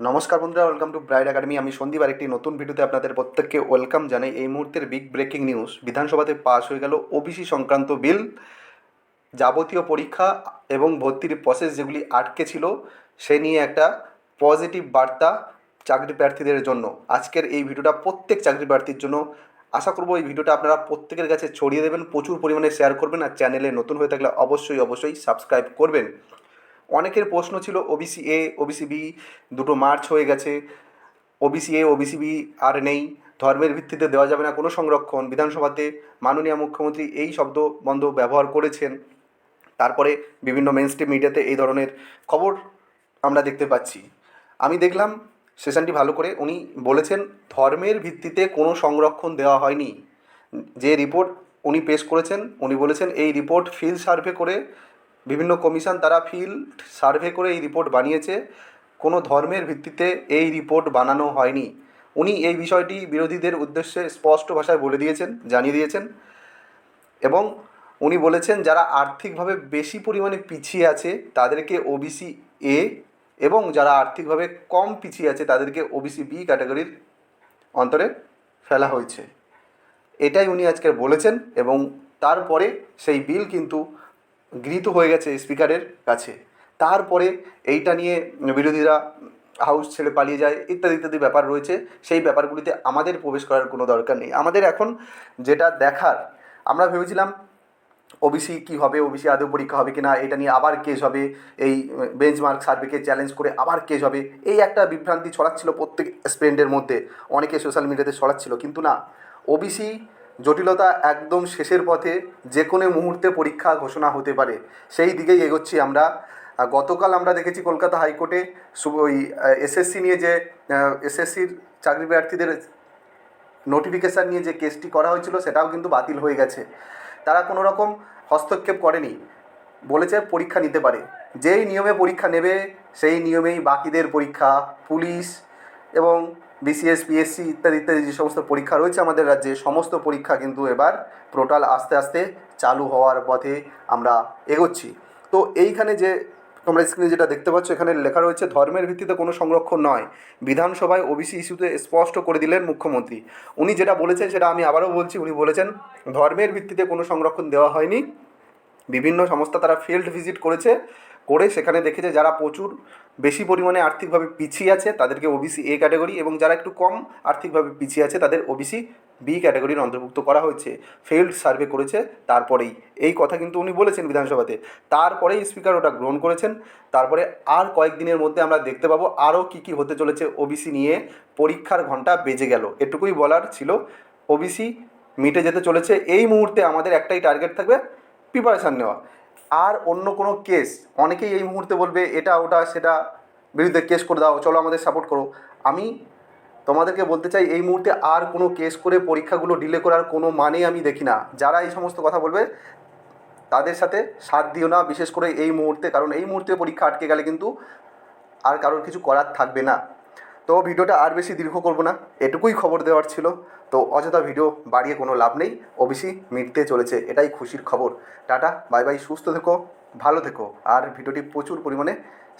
নমস্কার বন্ধুরা welcome to bride academy আমি সন্দীপ আর একটি নতুন ভিডিওতে আপনাদের প্রত্যেককে ওয়েলকাম জানাই। এই মুহূর্তের বিগ ব্রেকিং নিউজ বিধানসভাতে পাস হয়ে গেল ওবিসি সংক্রান্ত বিল যাবতীয় পরীক্ষা এবং ভর্তির প্রসেস যেগুলি আটকে ছিল, সে নিয়ে একটা পজিটিভ বার্তা চাকরি প্রার্থীদের জন্য। আজকের এই ভিডিওটা প্রত্যেক চাকরি প্রার্থীর জন্য। আশা করব এই ভিডিওটা আপনারা প্রত্যেকের কাছে ছড়িয়ে দেবেন, প্রচুর পরিমাণে শেয়ার করবেন, আর চ্যানেলে নতুন হয়ে থাকলে অবশ্যই অবশ্যই সাবস্ক্রাইব করবেন। অনেকের প্রশ্ন ছিল ওবিসি এ ওবিসি বি দুটো মার্চ হয়ে গেছে। ওবিসি এ ওবিসি বি আর নেই। ধর্মের ভিত্তিতে দেওয়া যাবে না কোনো সংরক্ষণ। বিধানসভাতে মাননীয় মুখ্যমন্ত্রী এই শব্দ বন্ধ ব্যবহার করেছেন। তারপরে বিভিন্ন মেন স্ট্রিম মিডিয়াতে এই ধরনের খবর আমরা দেখতে পাচ্ছি। আমি দেখলাম সেশনটি ভালো করে উনি বলেছেন, ধর্মের ভিত্তিতে কোনো সংরক্ষণ দেওয়া হয়নি। যে রিপোর্ট উনি পেশ করেছেন, উনি বলেছেন, এই রিপোর্ট ফিল্ড সার্ভে করে বিভিন্ন কমিশন তারা ফিল্ড সার্ভে করে এই রিপোর্ট বানিয়েছে। কোনো ধর্মের ভিত্তিতে এই রিপোর্ট বানানো হয়নি। উনি এই বিষয়টি বিরোধীদের উদ্দেশ্যে স্পষ্ট ভাষায় বলে দিয়েছেন, জানিয়ে দিয়েছেন। এবং উনি বলেছেন, যারা আর্থিকভাবে বেশি পরিমাণে পিছিয়ে আছে, তাদেরকে ওবিসি এ এবং যারা আর্থিকভাবে কম পিছিয়ে আছে, তাদেরকে ওবিসি বি ক্যাটাগরির অন্তরে ফেলা হয়েছে। এটাই উনি আজকে বলেছেন এবং তারপরে সেই বিল কিন্তু গৃহীত হয়ে গেছে স্পিকারের কাছে। তারপরে এইটা নিয়ে বিরোধীরা হাউস ছেড়ে পালিয়ে যায়, ইত্যাদি ইত্যাদি ব্যাপার রয়েছে। সেই ব্যাপারগুলিতে আমাদের প্রবেশ করার কোনো দরকার নেই। আমাদের এখন যেটা দেখার, আমরা ভেবেছিলাম ওবিসি কী হবে ওবিসি আদৌ পরীক্ষা হবে কি না এটা নিয়ে আবার কেস হবে। এই বেঞ্চমার্ক সার্ভেকে চ্যালেঞ্জ করে আবার কেস হবে। এই একটা বিভ্রান্তি ছড়াচ্ছিল প্রত্যেক স্টুডেন্টের মধ্যে। অনেকে সোশ্যাল মিডিয়াতে ছড়াচ্ছিল। কিন্তু না ওবিসি জটিলতা একদম শেষের পথে যে কোনো মুহূর্তে পরীক্ষা ঘোষণা হতে পারে। সেই দিকেই এগোচ্ছি আমরা। গতকাল আমরা দেখেছি কলকাতা হাইকোর্টে ওই এসএসসি নিয়ে যে এসএসসির চাকরি প্রার্থীদের নোটিফিকেশান নিয়ে যে কেসটি করা হয়েছিল, সেটাও কিন্তু বাতিল হয়ে গেছে। তারা কোনো রকম হস্তক্ষেপ করেনি। বলেছে পরীক্ষা নিতে পারে। যেই নিয়মে পরীক্ষা নেবে, সেই নিয়মেই বাকিদের পরীক্ষা, পুলিশ এবং বিসিএস পিএসসি ইত্যাদি ইত্যাদি যে সমস্ত পরীক্ষা রয়েছে আমাদের রাজ্যে, সমস্ত পরীক্ষা কিন্তু এবার পোর্টাল আস্তে আস্তে চালু হওয়ার পথে আমরা এগোচ্ছি। তো এইখানে যে তোমরা স্ক্রিনে যেটা দেখতে পাচ্ছ, এখানে লেখা রয়েছে, ধর্মের ভিত্তিতে কোনো সংরক্ষণ নয়। বিধানসভায় ওবিসি ইস্যুতে স্পষ্ট করে দিলেন মুখ্যমন্ত্রী। উনি যেটা বলেছেন, সেটা আমি আবারও বলছি, উনি বলেছেন, ধর্মের ভিত্তিতে কোনো সংরক্ষণ দেওয়া হয়নি। বিভিন্ন সংস্থা তারা ফিল্ড ভিজিট করেছে। করে সেখানে দেখেছে যারা প্রচুর বেশি পরিমাণে আর্থিকভাবে পিছিয়ে আছে, তাদেরকে ওবিসি এ ক্যাটাগরি এবং যারা একটু কম আর্থিকভাবে পিছিয়ে আছে, তাদের ওবিসি বি ক্যাটাগরির অন্তর্ভুক্ত করা হয়েছে। ফেল্ড সার্ভে করেছে, তারপরেই। এই কথা কিন্তু উনি বলেছেন বিধানসভাতে। তারপরেই স্পিকার ওটা গ্রহণ করেছেন। তারপরে আর কয়েকদিনের মধ্যে আমরা দেখতে পাবো আরও কী কী হতে চলেছে ওবিসি নিয়ে। পরীক্ষার ঘণ্টা বেজে গেল। এটুকুই বলার ছিল। ওবিসি মিটে যেতে চলেছে। এই মুহূর্তে আমাদের একটাই টার্গেট থাকবে প্রিপারেশান নেওয়া। আর অন্য কোনো কেস অনেকেই এই মুহূর্তে বলবে, এটা, ওটা, সেটা, বিরুদ্ধে কেস করে দাও, চলো আমাদের সাপোর্ট করো। আমি তোমাদেরকে বলতে চাই, এই মুহূর্তে আর কোনো কেস করে পরীক্ষাগুলো ডিলে করার কোনো মানে আমি দেখি না। যারা এই সমস্ত কথা বলবে, তাদের সাথে সাথ দিও না, বিশেষ করে এই মুহূর্তে, কারণ এই মুহূর্তে পরীক্ষা আটকে গেলে কিন্তু আর কারোর কিছু করার থাকবে না। তো ভিডিওটা আর বেশি দীর্ঘ করব না, এটুকুই খবর দেওয়ার ছিল। তো অযথা ভিডিও বাড়িয়ে কোনো লাভ নেই ও ওবিসি মিটতে চলেছে, এটাই খুশির খবর। টাটা, বাই বাই, সুস্থ থেকো, ভালো থেকো, আর ভিডিওটি প্রচুর পরিমাণে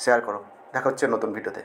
শেয়ার করো। দেখা হচ্ছে নতুন ভিডিওতে।